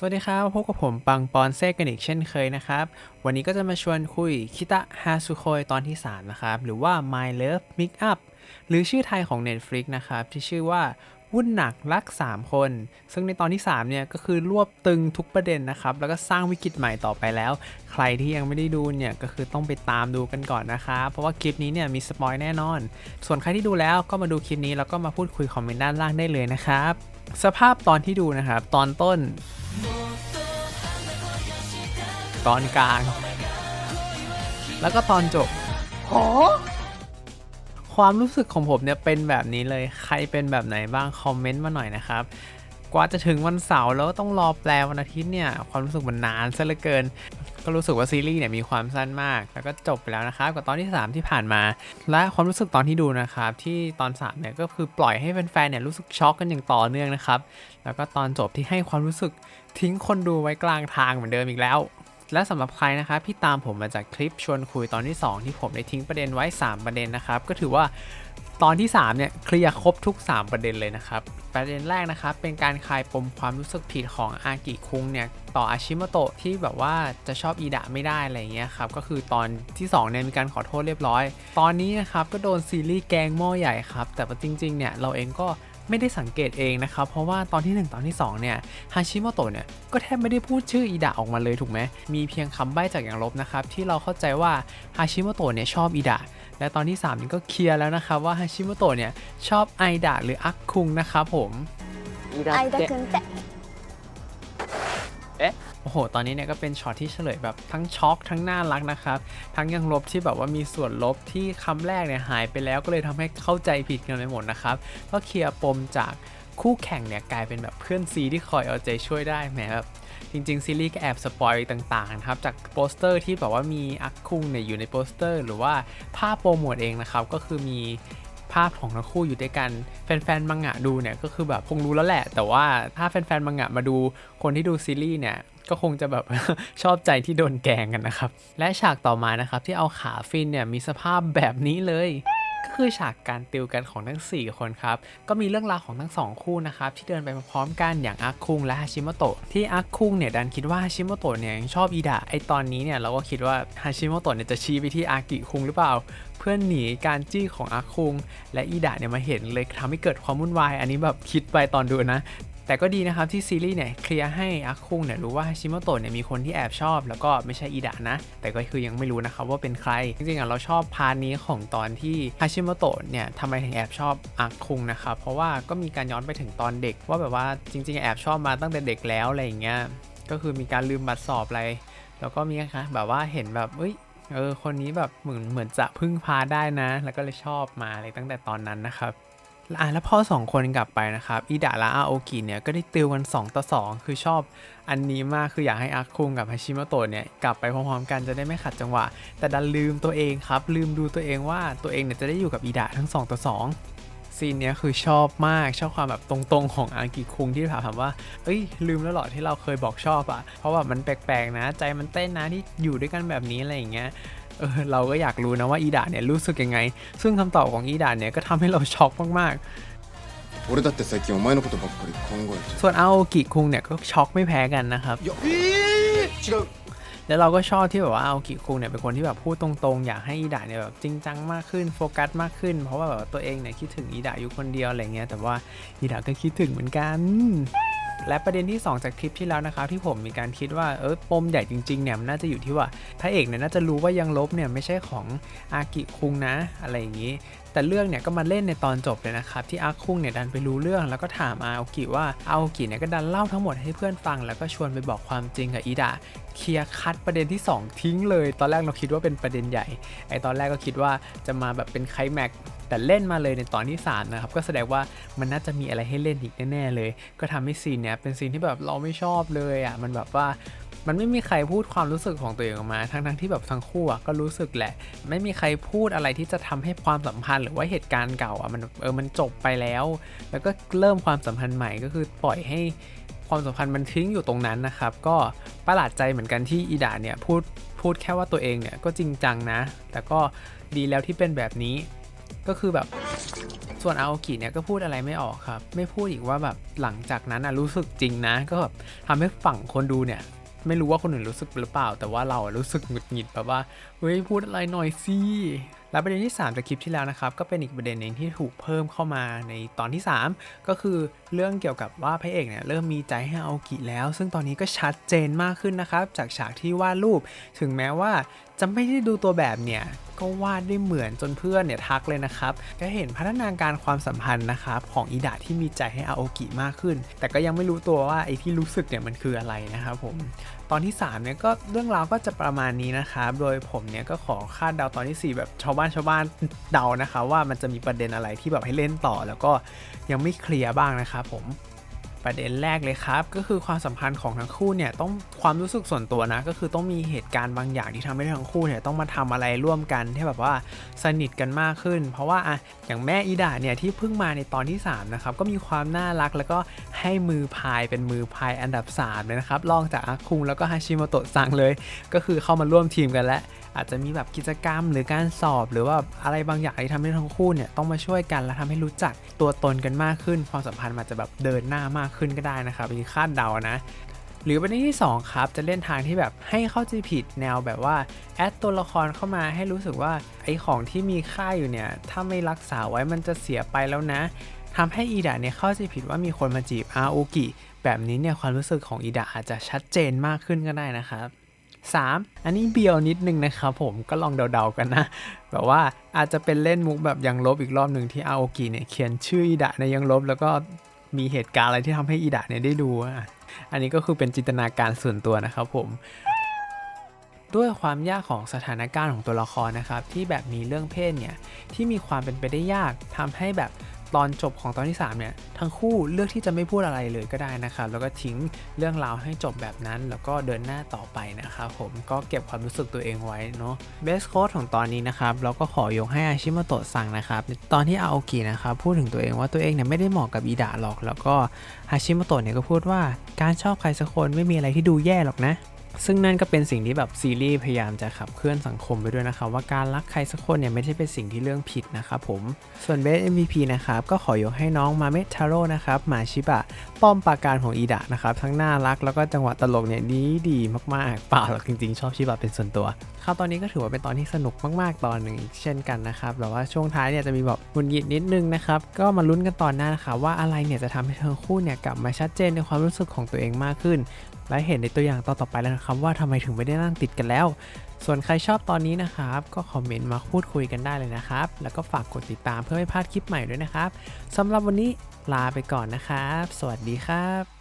สวัสดีครับ พบกับผมปังปอนเซกันอีกเช่นเคยนะครับ วันนี้ก็จะมาชวนคุยคิตะฮาซุโคยตอนที่ 3 นะครับ หรือว่า My Love Mix Up หรือชื่อไทยของ Netflix นะครับ ที่ชื่อว่า วุ่นหนักรัก 3 คน ซึ่งในตอนที่ 3 เนี่ย ก็คือรวบตึงทุกประเด็นนะครับ แล้วก็สร้างวิกฤตใหม่ต่อไปแล้ว ใครที่ยังไม่ได้ดูเนี่ย ก็คือต้องไปตามดูกันก่อนนะครับเพราะว่าคลิปนี้เนี่ยมีสปอยแน่นอน ส่วนใครที่ดูแล้วก็มาดูคลิปนี้แล้วก็มาพูดคุยคอมเมนต์ด้านล่างได้เลยนะครับ สภาพตอนที่ดูนะครับ ตอนต้น ตอนกลาง แล้วก็ตอนจบ ความรู้สึกของผมเนี่ยเป็นแบบนี้เลยใครเป็นแบบไหนบ้างคอมเมนต์มาหน่อยนะครับกว่าจะถึงวันเสาร์แล้วต้องรอแปลวันอาทิตย์เนี่ยความรู้สึกมันนานซะเหลือเกิน ก็รู้สึกว่าซีรีส์เนี่ยมีความสั้นมาก แล้วก็จบไปแล้วนะครับกับตอนที่ 3 ที่ผ่านมา และความรู้สึกตอนที่ดูนะครับที่ตอน3เนี่ยก็คือปล่อยให้แฟนๆเนี่ยรู้สึกช็อกกันอย่างต่อเนื่องนะครับแล้วก็ตอนจบที่ให้ความรู้สึกทิ้งคนดูไว้กลางทางเหมือนเดิมอีกแล้ว และสำหรับใครนะครับที่ตามผมมาจากคลิปชวนคุยตอนที่ 2 ที่ผมได้ทิ้งประเด็นไว้ 3 ประเด็นนะครับ ก็ถือว่าตอนที่ 3 เนี่ยเคลียร์ครบทุก 3 ประเด็นเลยนะครับ ประเด็นแรกนะครับ เป็นการคลายปมความรู้สึกผิดของอากิคุงเนี่ย ต่ออาชิมโตะที่แบบว่าจะชอบอีดะไม่ได้อะไรเงี้ยครับ ก็คือตอนที่2เนี่ยมีการขอโทษเรียบร้อย ตอนนี้นะครับก็โดนซีรีส์แกงหม้อใหญ่ครับ แต่ว่าจริงๆเนี่ยเราเองก็ ไม่ได้สังเกตเองนะครับ เพราะว่าตอนที่ 1 ตอนที่ 2 เนี่ยฮาชิโมโตะเนี่ยก็แทบไม่ได้พูดชื่ออีดะออกมาเลยถูกไหมมีเพียงคำใบ้จากอย่างลบนะครับ ที่เราเข้าใจว่าฮาชิโมโตะเนี่ยชอบอีดะและตอนที่ 3 นี่ก็เคลียร์แล้วนะครับว่าฮาชิโมโตะเนี่ยชอบไอดะหรืออักคุงนะครับผมไอดะคุงเตะเอ๊ะ โอ้โห ตอนนี้เนี่ยก็เป็นช็อตที่เฉลยแบบทั้งช็อกทั้งน่ารักนะครับ ทั้งยังลบที่แบบว่ามีส่วนลบที่คำแรกเนี่ยหายไปแล้วก็เลยทำให้เข้าใจผิดกันไปหมดนะครับ ก็เคลียร์ปมจากคู่แข่งเนี่ยกลายเป็นแบบเพื่อนซีที่คอยเอาใจช่วยได้แหมแบบจริงๆซีรีส์ก็แอบสปอยต่างๆนะครับจากโปสเตอร์ที่แบบว่ามีอักคุงเนี่ยอยู่ในโปสเตอร์ หรือว่าภาพโปรโมทเองนะครับก็คือมีภาพของทั้งคู่อยู่ด้วยกัน แฟนๆมังงะดูเนี่ยก็คือแบบคงรู้แล้วแหละ แต่ว่าถ้าแฟนๆมังงะมาดูคนที่ดูซีรีส์เนี่ย ก็คงจะแบบชอบใจที่โดนแกงกันนะครับ และฉากต่อมานะครับที่เอาขาฟินเนี่ยมีสภาพแบบนี้เลยก็คือฉากการติวกันของทั้ง 4 คนครับ ก็มีเรื่องราวของทั้ง 2 คู่นะครับ ที่เดินไปพร้อมกันอย่างอาคุงและฮาชิโมโตะที่อาคุงเนี่ยดันคิดว่าฮาชิโมโตะเนี่ยยังชอบอีดะไอตอนนี้เนี่ยเราก็คิดว่าฮาชิโมโตะเนี่ยจะชี้ไปที่อากิคุงหรือเปล่า เพื่อนหนีการจี้ของอาคุง และอีดะเนี่ยมาเห็นเลยทำให้เกิดความวุ่นวาย อันนี้แบบคิดไปตอนดูนะ แต่ก็ดีนะครับที่ซีรีส์เนี่ยเคลียร์ให้อาคุงเนี่ยรู้ว่าฮาชิโมโตะเนี่ยมีคนที่แอบชอบ แล้วก็ไม่ใช่อีดะนะ แต่ก็คือยังไม่รู้นะครับว่าเป็นใคร จริงๆอะเราชอบพาร์ทนี้ของตอนที่ฮาชิโมโตะเนี่ยทำไมถึงแอบชอบอาคุงนะครับเพราะว่าก็มีการย้อนไปถึงตอนเด็ก ว่าแบบว่าจริง ๆ แอบชอบมาตั้งแต่เด็กแล้วอะไรอย่างเงี้ยก็คือมีการลืมบัตรสอบอะไร แล้วก็มีนะคะแบบว่าเห็นแบบเอ้ยเออคนนี้แบบเหมือนเหมือนจะพึ่งพาได้นะ แล้วก็เลยชอบมาเลยตั้งแต่ตอนนั้นนะครับ อะแล้วพ่อสองคนกลับไปนะครับอิดะและอาโอกิเนี่ยก็ได้ติวกัน 2 ต่อ 2 คือชอบอันนี้มากคืออยากให้อาคุงกับฮาชิโมโตะเนี่ยกลับไปพร้อมๆกันจะได้ไม่ขัดจังหวะ แต่ดันลืมตัวเองครับ ลืมดูตัวเองว่าตัวเองเนี่ยจะได้อยู่กับอิดะทั้ง 2 ต่อ 2ซีนเนี้ยคือชอบมากชอบความแบบตรงๆของอากิคุงที่ถามว่า เอ้ย ลืมแล้วหรอที่เราเคยบอกชอบอะ่ะ เพราะว่ามันแปลกๆนะ ใจมันเต้นนะที่อยู่ด้วยกันแบบนี้อะไรอย่างเงี้ย เออเราก็อยากรู้นะว่าอีดาเนี่ยรู้สึกยังไง ซึ่งคำตอบของอีดาเนี่ยก็ทำให้เราช็อกมากๆส่วนอาโอกิคุงเนี่ยก็ช็อกไม่แพ้กันนะครับแล้วเราก็ชอบที่แบบว่าอากิคุงเนี่ยเป็นคนที่แบบพูดตรงๆ อยากให้อีดาเนี่ยแบบจริงจังมากขึ้นโฟกัสมากขึ้น เพราะว่าแบบตัวเองเนี่ยคิดถึงอีดาอยู่คนเดียวอะไรเงี้ยแต่ว่าอีดาก็คิดถึงเหมือนกัน และประเด็นที่ 2 จากคลิปที่แล้วนะครับที่ผมมีการคิดว่าเออปมใหญ่จริงๆเนี่ยมันน่าจะอยู่ที่ว่าพระเอกเนี่ยน่าจะรู้ว่ายังลบเนี่ยไม่ใช่ของอากิคุงนะอะไรอย่างนี้ แต่เรื่องเนี่ยก็มาเล่นในตอนจบเลยนะครับที่อาคุงเนี่ยดันไปรู้เรื่องแล้วก็ถามอาโอกิว่าอาโอกิเนี่ยก็ดันเล่าทั้งหมดให้เพื่อนฟัง แล้วก็ชวนไปบอกความจริงกับอีดาเคลียร์คัดประเด็นที่ 2 ทิ้งเลย ตอนแรกเราคิดว่าเป็นประเด็นใหญ่ไอตอนแรกก็คิดว่าจะมาแบบเป็นไคลแม็ก แต่เล่นมาเลยในตอนที่ 3 นะครับ ก็แสดงว่ามันน่าจะมีอะไรให้เล่นอีกแน่ๆเลย ก็ทำให้ซีนเนี้ยเป็นซีนที่แบบเราไม่ชอบเลยอะมันแบบว่ามันไม่มีใครพูดความรู้สึกของตัวเองออกมา ทั้งๆที่แบบทั้งคู่อะก็รู้สึกแหละ ไม่มีใครพูดอะไรที่จะทำให้ความสัมพันธ์ หรือว่าเหตุการณ์เก่าอะมันเออมันจบไปแล้ว แล้วก็เริ่มความสัมพันธ์ใหม่ก็คือปล่อยให้ความสัมพันธ์มันทิ้งอยู่ตรงนั้นนะครับ ก็ประหลาดใจเหมือนกันที่อีดาเนี่ยพูดพูดแค่ว่าตัวเองเนี่ยก็จริงจังนะ แต่ก็ดีแล้วที่เป็นแบบนี้ ก็คือแบบส่วนอาโอกิเนี่ยก็พูดอะไรไม่ออกครับ ไม่พูดอีกว่าแบบหลังจากนั้นอะรู้สึกจริงนะ ก็แบบทำให้ฝั่งคนดูเนี่ยไม่รู้ว่าคนอื่นรู้สึกหรือเปล่า แต่ว่าเราอะรู้สึกหงุดหงิดแบบว่าเฮ้ยพูดอะไรหน่อยสิแล้วประเด็นที่ 3 จากคลิปที่แล้วนะครับ ก็เป็นอีกประเด็นหนึ่งที่ถูกเพิ่มเข้ามาในตอนที่ 3 ก็คือเรื่องเกี่ยวกับว่าพระเอกเนี่ยเริ่มมีใจให้อาโอกิแล้ว ซึ่งตอนนี้ก็ชัดเจนมากขึ้นนะครับ จากฉากที่วาดรูป ถึงแม้ว่าจะไม่ได้ดูตัวแบบเนี่ย ก็วาดได้เหมือนจนเพื่อนเนี่ยทักเลยนะครับก็เห็นพัฒนาการความสัมพันธ์นะครับของอิดะที่มีใจให้อาโอกิมากขึ้น แต่ก็ยังไม่รู้ตัวว่าไอ้ที่รู้สึกเนี่ยมันคืออะไรนะครับผมตอนที่3เนี่ยก็เรื่องราวก็จะประมาณนี้นะครับโดยผมเนี่ยก็ขอคาดเดาตอนที่ 4 แบบชาวบ้านชาวบ้านเดานะคะว่ามันจะมีประเด็นอะไรที่แบบให้เล่นต่อ แล้วก็ยังไม่เคลียร์บ้างนะครับผม ประเด็นแรกเลยครับ ก็คือความสัมพันธ์ของทั้งคู่เนี่ยต้องความรู้สึกส่วนตัวนะ ก็คือต้องมีเหตุการณ์บางอย่างที่ทำให้ทั้งคู่เนี่ยต้องมาทำอะไรร่วมกันที่แบบว่าสนิทกันมากขึ้น เพราะว่าอะอย่างแม่อีดาเนี่ยที่เพิ่งมาในตอนที่3นะครับก็มีความน่ารักแล้วก็ให้มือพายเป็นมือพายอันดับ3เลยนะครับรองจากอาคุงแล้วก็ฮาชิโมโตะซังเลย ก็คือเข้ามาร่วมทีมกันแล้ว อาจจะมีแบบกิจกรรมหรือการสอบ หรือว่าอะไรบางอย่างที่ทำให้ทั้งคู่เนี่ยต้องมาช่วยกันและทำให้รู้จักตัวตนกันมากขึ้น ความสัมพันธ์มันจะแบบเดินหน้ามากขึ้นก็ได้นะครับอันนี้คาดเดานะหรือประเด็นที่ 2 ครับ จะเล่นทางที่แบบให้เข้าใจผิดแนวแบบว่า แอดตัวละครเข้ามาให้รู้สึกว่า ไอของที่มีค่าอยู่เนี่ย ถ้าไม่รักษาไว้มันจะเสียไปแล้วนะทำให้อีดะเนี่ยเข้าใจผิดว่ามีคนมาจีบอาโอกิแบบนี้เนี่ยความรู้สึกของอีดะอาจจะชัดเจนมากขึ้นก็ได้นะครับ 3. อันนี้เบียวนิดนึงนะครับผมก็ลองเดาๆกันนะ แบบว่าอาจจะเป็นเล่นมุกแบบยังลบอีกรอบหนึ่งที่อาโอกิเนี่ยเขียนชื่ออีดะในยังลบแล้วก็มีเหตุการณ์อะไรที่ทำให้อีดะเนี่ยได้ดูอันนี้ก็คือเป็นจินตนาการส่วนตัวนะครับผมด้วยความยากของสถานการณ์ของตัวละครนะครับ ที่แบบมีเรื่องเพศเนี่ยที่มีความเป็นไปได้ยากทำให้แบบ ตอนจบของตอนที่ 3 เนี่ย ทั้งคู่เลือกที่จะไม่พูดอะไรเลยก็ได้นะครับ แล้วก็ทิ้งเรื่องราวให้จบแบบนั้น แล้วก็เดินหน้าต่อไปนะครับผมก็เก็บความรู้สึกตัวเองไว้เนาะเบสโค้ดของตอนนี้นะครับ เราก็ขอยกให้อาชิมโตะสั่งนะครับ ตอนที่อาโอกินะครับ พูดถึงตัวเองว่าตัวเองเนี่ยไม่ได้เหมาะกับอีดะหรอก แล้วก็ฮาชิมโตะเนี่ยก็พูดว่าการชอบใครสักคนไม่มีอะไรที่ดูแย่หรอกนะ ซึ่งนั่นก็เป็นสิ่งที่แบบซีรีส์พยายามจะขับเคลื่อนสังคมไปด้วยนะครับว่าการรักใครสักคนเนี่ยไม่ใช่เป็นสิ่งที่เรื่องผิดนะครับผม ส่วน Best MVP นะครับก็ขอยกให้น้องมาเมทาโร่นะครับมาชิบะ ป้อมปราการของอีดะนะครับทั้งน่ารักแล้วก็จังหวะตลกเนี่ยดีดีมากๆเปล่าหรอกจริงๆ ชอบชิบะเป็นส่วนตัวครับตอนนี้ก็ถือว่าเป็นตอนที่สนุกมากๆตอนหนึ่งเช่นกันนะครับแต่ว่าช่วงท้ายเนี่ยจะมีแบบหงุดหงิดนิดนึงนะครับก็มาลุ้นกันตอนหน้านะครับว่าอะไรเนี่ยจะทำให้ทั้งคู่เนี่ยกลับมาชัดเจนในความรู้สึกของตัวเองมากขึ้น และเห็นในตัวอย่างตอนต่อไปแล้วนะครับว่าทำไมถึงไม่ได้นั่งติดกันแล้ว ส่วนใครชอบตอนนี้นะครับ ก็คอมเมนต์มาพูดคุยกันได้เลยนะครับ แล้วก็ฝากกดติดตามเพื่อไม่พลาดคลิปใหม่ด้วยนะครับสำหรับวันนี้ลาไปก่อนนะครับ สวัสดีครับ